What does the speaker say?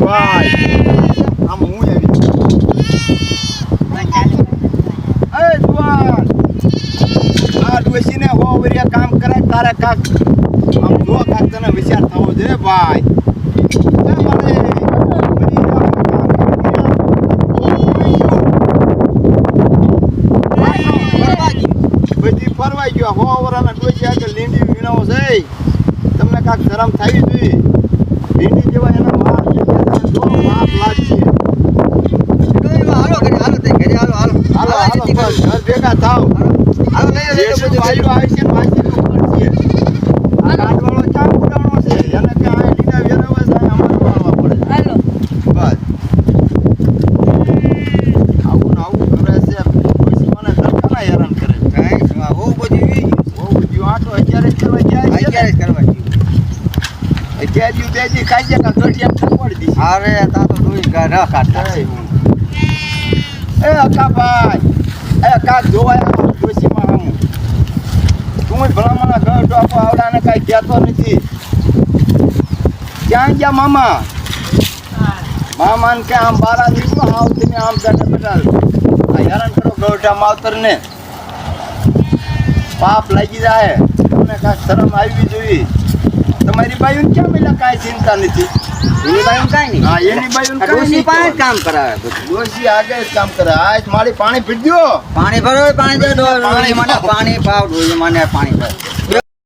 ભાઈ, આમ હું આવી એ જુવાન. આ વરિયા કામ કરે તારે કાક આમ જો તને વિચાર થવો જોઈએ ભાઈ. ફરવાઈ ગયો. હો, વરાના ડોશી આગળ લીંડી વીણાવો છે. તમને કાક શરમ થાવી જોઈએ લીંડી જેવા એના માર છે તમે જો માપ લાગશે હાલો હાલો બસ ઘર ભેગા થાવ જેસુ ઉપર છે? આ કાટવાળો ચા ઉડાવણો છે. એને કે આ લીડા વેરવા છે અમારે વાળવા પડે. બસ. આવું ને આવું કરે છે પછી મને ધરકાના હેરાન કરે બહુ બધી આટો અત્યારે જ કરવા જાય છે ને. અત્યારે બે દી ખાઈ જાય કાં ગઠિયા ઠપડી દીધી. અરે તા તો ડોઈ ગા ન કાઢતા એ અકાભાઈ એ કા જોવાય આમ ડોશીમાં આમ તું ભલામણા ઘર ટોપો આવડાને કાંઈ કહેતો નથી ક્યાં ગયા મામા મામાને કે આમ બારા નીકળો આવ તમે આમ બેઠા બેઠા આ હેરાન કરો ગૌઠા માવતરને પાપ લાગી જાય તમને કાંઈ શરમ આવી જોઈએ તમારી બાયુને ક્યાં મળ્યા કાંઈ ચિંતા નથી એની બાયું કાંઈ નહીં હા એની બાયુને આ કાંઈ ડોશી નહીં પાસે જ કહો. કામ કરાવે બધું. ડોશી આગળ જ કામ કરે આજ મારી પાણી પીડ્યો પાણી ભરો પાણી દે ડોલ પાણી મને પાણી પાવ ડોશી મને પાણી ભરો